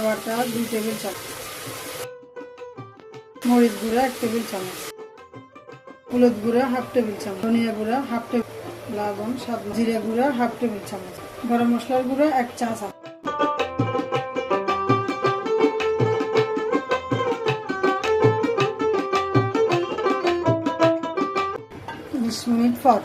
দুই টেবিল চামচ। মরিচ গুঁড়া, এক টেবিল চামচ। হলুদ গুঁড়া, হাফ টেবিল চামচ। ধনিয়া গুঁড়া, হাফ টেবিল লবণ, স্বাদ জিরে গুঁড়া, হাফ টেবিল চামচ। গরম মশলার গুঁড়া, এক চা চামচ বিশ মিনিট পর।